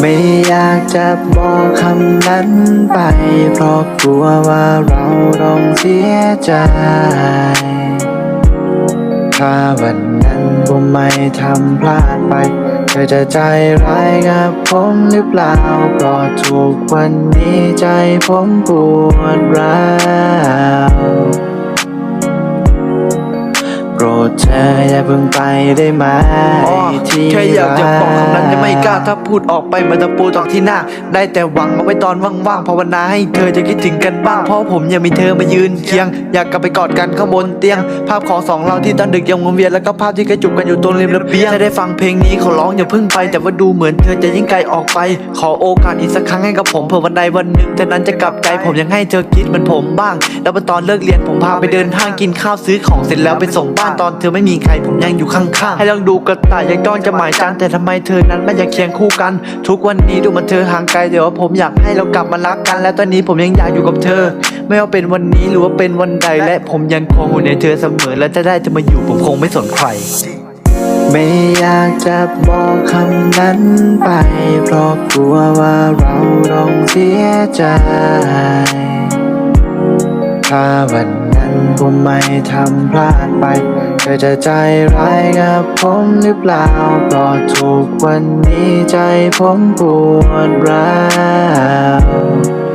ไม่อยากจะบอกคำนั้นไป เพราะกลัวว่าเราต้องเสียใจ ถ้าวันนั้นผมไม่ทำพลาดไป เธอจะใจร้ายกับผมหรือเปล่า เพราะทุกวันนี้ใจผมปวดร้าวโปรดเธออย่า พิ่งไปได้ไหมอ๋อที่แค่อยากจะบอกคำนั้นยังไม่กล้ารัถ้าพูดออกไปมันจะปูตอกที่หน้า ได้แต่หวังเอาไว้ตอนว่างๆภาวนาให้เธอจะคิดถึงกันบ้างเพราะผมยังมีเธอมายืนเคียง อยากกลับไปกอดกันข้างบนเตียง ภาพของสองเราที่ตอนดึกยังวนเวียนแล้วก็ภาพที่กระจุกกันอยู่ตรงริมระเบียงถ้าได้ฟังเพลงนี้เขาร้องอย่าเพิ่งไป แต่ว่าดูเหมือนเธอจะยิ่งไกลออกไป ขอโอกาสอีกสักครั้งให้กับผมเผื่อวันใดวันหนึ่งเธอนั้นจะกลับใจผมยังให้เธอคิดเหมือนผมบ้าง แล้วพอตอนเลิกเรียนผมพาไปเดินห้างกินข้าวซื้อของเสร็จแล้วไปส่งบ้านตอนเธอไม่มีใครผมยังอยู่ข้างๆ ให้ลองดูกระต่ายยังต้องจะหมายจันแต่ทำไมเธอนั้นไม่อยากเคียงคู่กัน ทุกวันนี้ดูมันเธอห่างไกลเดี๋ยวผมอยากให้เรากลับมารักกัน และตอนนี้ผมยังอยากอยู่กับเธอ ไม่ว่าเป็นวันนี้หรือว่าเป็นวันใด และผมยังคงอยู่ในเธอเสมอและจะได้เธอมาอยู่ผมคงไม่สนใครไม่อยากจะบอกคำนั้นไป เพราะกลัวว่าเราต้องเสียใจ ถ้าวันนั้นผมไม่ทำพลาดไปเธอจะใจร้ายกับผมหรือเปล่าเพราะทุกวันนี้ใจผมปวดร้าว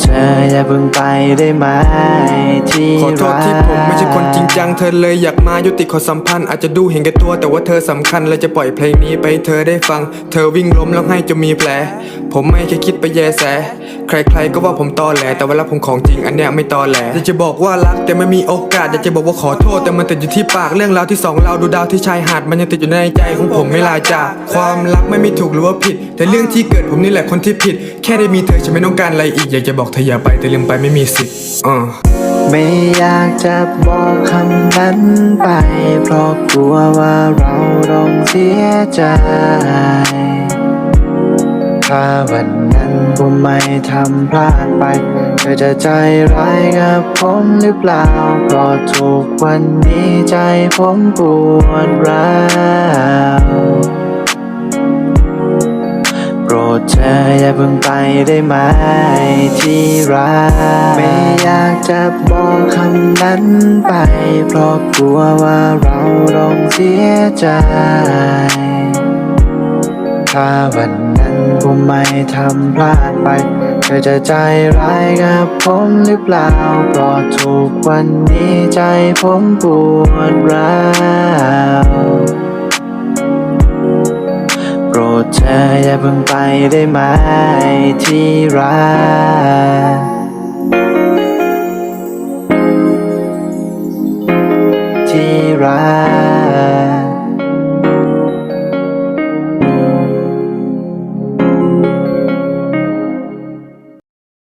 เธออย่าเพิ่งไปได้ไหมที่ขอโทษที่ผมไม่ใช่คนจริงจัง เธอเลยอยากมายุติความสัมพันธ์ อาจจะดูเห็นแก่ตัว แต่ว่าเธอสำคัญเลยจะปล่อยเพลงนี้ไปให้เธอได้ฟัง เธอวิ่งล้มแล้วให้จนมีแผล ผมไม่เคยคิดไปแยแส ใครๆก็ว่าผมตอแหล แต่เวลาผมของจริงอันเนี้ยไม่ตอแหลอยากจะบอกว่ารักแต่ไม่มีโอกาสอยากจะบอกว่าขอโทษ แต่มันติดอยู่ที่ปากเรื่องราวที่สองเราดูดาวที่ชายหาดมันยังติดอยู่ในใจของผมไม่ลาจากความรักไม่มีถูกหรือว่าผิด แต่เรื่องที่เกิดผมนี่แหละคนที่ผิด แค่ได้มีเธอฉันไม่ต้องการอะไรอีกอยากจะบอกเธออย่าไปแต่ลืมไปไม่มีสิทธิ์อ่าไม่อยากจะบอกคำนั้นไป เพราะกลัวว่าเราต้องเสียใจ ถ้าวันนั้นผมไม่ทำพลาดไป เธอจะใจร้ายกับผมหรือเปล่า เพราะทุกวันนี้ใจผมปวดร้าว ดเธออย่าเพิ่งไปได้ไหมที่รักไม่อยากจะบอกคำนั้นไป เพราะกลัวว่าเราต้องเสียใจ ถ้าวันนั้นผมไม่ทำพลาดไป เธอจะใจร้ายกับผมหรือเปล่า เพราะทุกวันนี้ใจผมปวดร้าว รดเธออย่าเพิ่งไปได้ไหมที่รักที่รัก